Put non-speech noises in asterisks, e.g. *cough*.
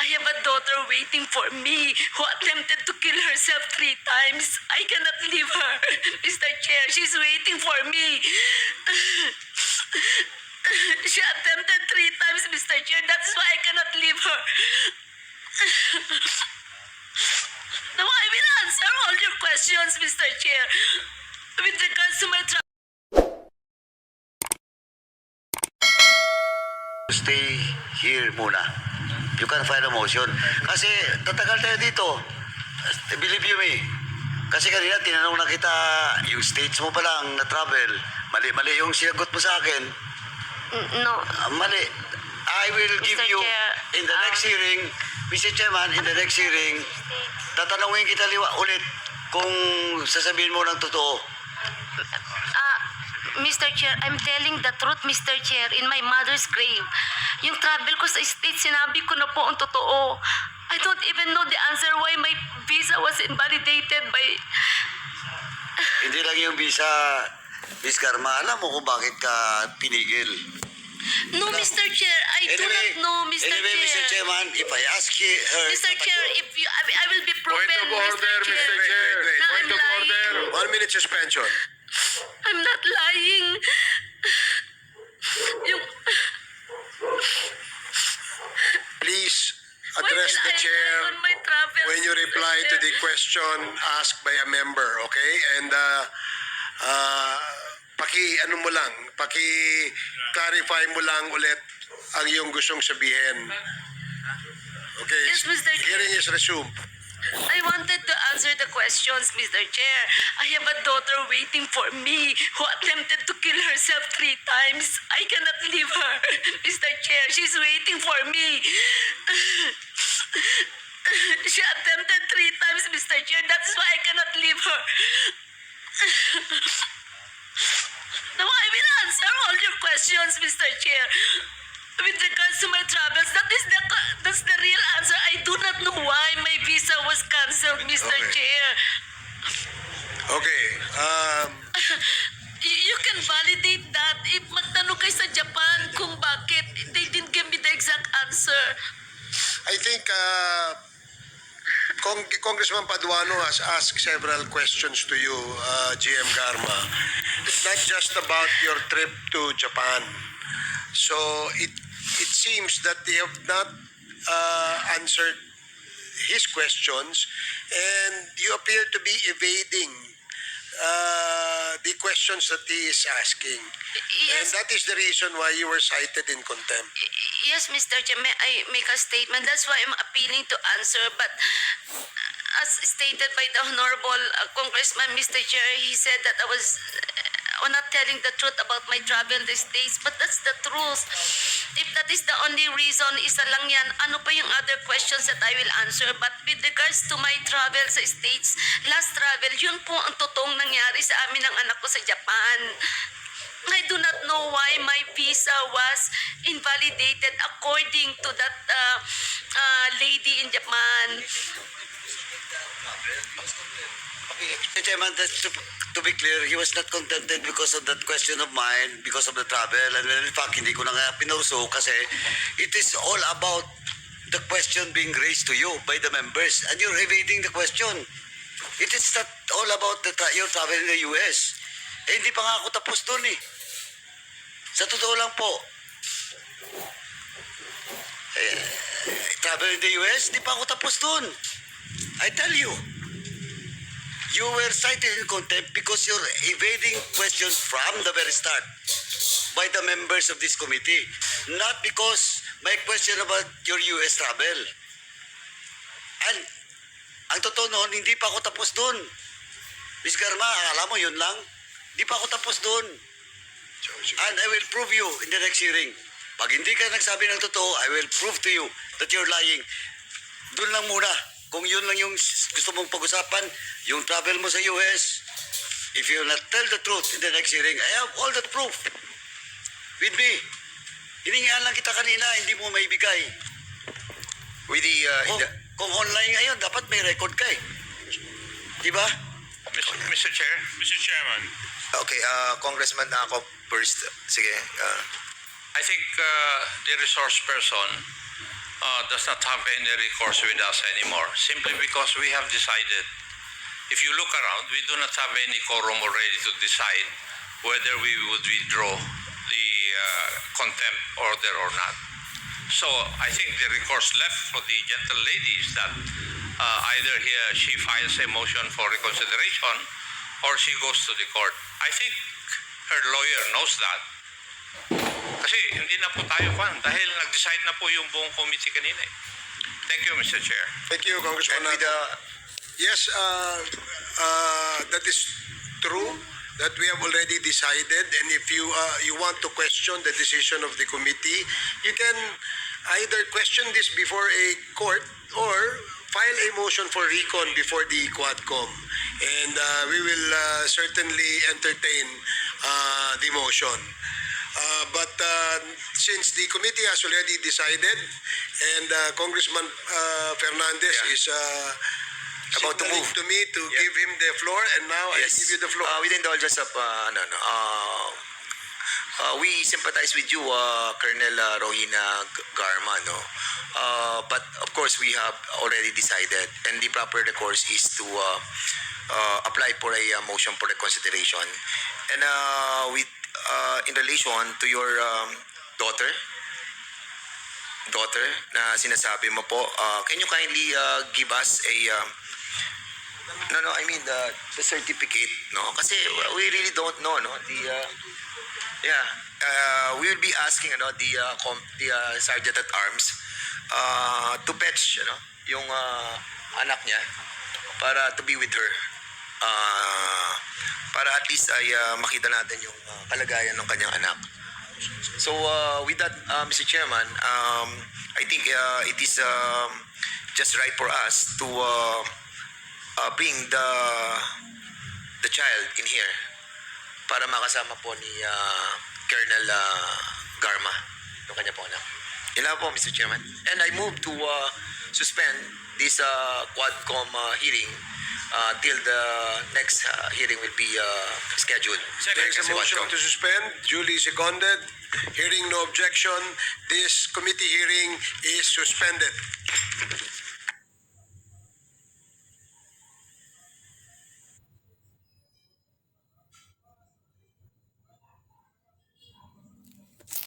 I have a daughter waiting for me who attempted to kill herself three times. I cannot leave her. *laughs* Mr. Chair, she's waiting for me. *laughs* She attempted three times, Mr. Chair. That's why I cannot leave her. *laughs* Now I will answer all your questions, Mr. Chair. With regards to my Stay here muna. You can file a motion. Kasi tatagal tayo dito. Believe you me. Kasi kanina tinanong na kita, yung states mo pa lang na travel, mali-mali yung sinagot mo sa akin. No. Ah, mali. I will give Mr. you Chair, in the next um, hearing, Mr. Chairman, in the next hearing, tatanungin kita liwa ulit kung sasabihin mo ng totoo. Mr. Chair, I'm telling the truth, Mr. Chair, in my mother's grave. Yung travel ko sa state, sinabi ko na po ang totoo. I don't even know the answer why my visa was invalidated by... *laughs* Hindi lang yung visa, Miss Karma, alam mo kung bakit ka pinigil. No, Mr. Chair, I do not know, Mr. anyway, Chair. Mr. Chairman, if I ask you, her... Mr. Chair, if you, I, I will be proven, Point of order, Mr. Mr. Chair, Chair. na I'm Point of order. One minute suspension. I'm not lying. Yung... Please address the chair when you reply to the question asked by a member, okay? And uh, uh, paki ano mo lang, paki clarify mo lang ulit ang iyong gustong sabihin. Okay. Yes, Mr. Hearing is resumed. I wanted to answer the questions, Mr. Chair. I have a daughter waiting for me who attempted to kill herself three times. I cannot leave her, *laughs* Mr. Chair. She's waiting for me. *laughs* She attempted three times, Mr. Chair. That's why I cannot leave her. *laughs* Now I will answer all your questions, Mr. Chair. With regards to my travels, that is the that's the real answer. I do not know why my visa was cancelled, Mr. Okay. Chair. Okay. Um, *laughs* You, you can validate that if magtanong kayo sa Japan kung bakit they didn't give me the exact answer. I think uh, Cong- Congressman Paduano has asked several questions to you, uh, GM Garma. It's not just about your trip to Japan. So it it seems that they have not uh, answered his questions, and you appear to be evading uh, the questions that he is asking. And Yes, that is the reason why you were cited in contempt. yes, Mr. Chair, may I make a statement? That's why I'm appealing to answer. But as stated by the Honorable uh, Congressman, Mr. Chair, he said that I was uh, not telling the truth about my travel these days. But that's the truth. If that is the only reason, isa lang yan, ano pa yung other questions that I will answer? But with regards to my travel sa States, last travel, yun po ang totoong nangyari sa amin ng anak ko sa Japan. I do not know why my visa was invalidated according to that uh, uh, lady in Japan. Mr. Chairman, to, to be clear, he was not contented because of that question of mine, because of the travel. And in fact, hindi ko na nga pinauso kasi it is all about the question being raised to you by the members. And you're evading the question. It is not all about the tra- your travel in the US. Eh, hindi pa nga ako tapos dun eh. Sa totoo lang po. Eh, travel in the US, hindi pa ako tapos dun. I tell you. You were cited in contempt because you're evading questions from the very start by the members of this committee. Not because may question about your US travel. And ang totoo noon, hindi pa ako tapos doon. Miss Garma, akala mo yun lang? Hindi pa ako tapos doon. And I will prove you in the next hearing. Pag hindi ka nagsabi ng totoo, I will prove to you that you're lying. Doon lang muna. Kung yun lang yung gusto mong pag-usapan, yung travel mo sa US, if you will not tell the truth in the next hearing, I have all the proof with me. Hiningaan lang kita kanina, hindi mo maibigay. With the, uh, Kung, kung online ngayon, dapat may record ka eh. Di ba? Mr. Mr. Chair? Mr. Chairman, Okay, uh, Congressman ako first. Sige. Uh, I think uh, the resource person uh, does not have any recourse with us anymore, simply because we have decided. If you look around, we do not have any quorum already to decide whether we would withdraw the uh, contempt order or not. So I think the recourse left for the gentle lady is that uh, either he, she files a motion for reconsideration or she goes to the court. I think her lawyer knows that. Kasi hindi na po tayo fan dahil nag-decide na po yung buong committee kanina. eh. Thank you, Mr. Chair. Thank you, Congressman. And the, Yes, uh, uh, that is true that we have already decided and if you uh, you want to question the decision of the committee, you can either question this before a court or file a motion for recon before the Quadcom. And uh, we will uh, certainly entertain uh, the motion. Uh, but uh, since the committee has already decided and uh, Congressman uh, Fernandez Yeah. is uh, About to move. to me to Yeah. give him the floor and now yes, I give you the floor. Uh, with indulgence of, uh, ano, no, uh, uh, we sympathize with you, uh, Colonel uh, Rohina Garma, no? Uh, but of course, we have already decided, and the proper recourse is to uh, uh, apply for a uh, motion for reconsideration. And uh, with, uh, in relation to your um, daughter, daughter na sinasabi mo po, uh, can you kindly uh, give us a um, no no I mean the the certificate no? Kasi we really don't know no? The uh, yeah uh, we will be asking ano the uh, com- the uh, sergeant at arms uh, to fetch ano yung uh, anak niya para to be with her uh, para at least ay uh, makita natin yung uh, kalagayan ng kanyang anak So uh, with that, uh, Mr. Chairman, um, I think uh, it is um, just right for us to uh, uh, bring the the child in here para makasama po ni uh, Colonel uh, Garma, yung kanya po anak. Lang po, Mr. Chairman. And I move to uh, suspend this uh, Quadcom uh, hearing uh, till the next uh, hearing will be uh, scheduled. There is a motion to suspend, duly seconded. Hearing no objection, this committee hearing is suspended.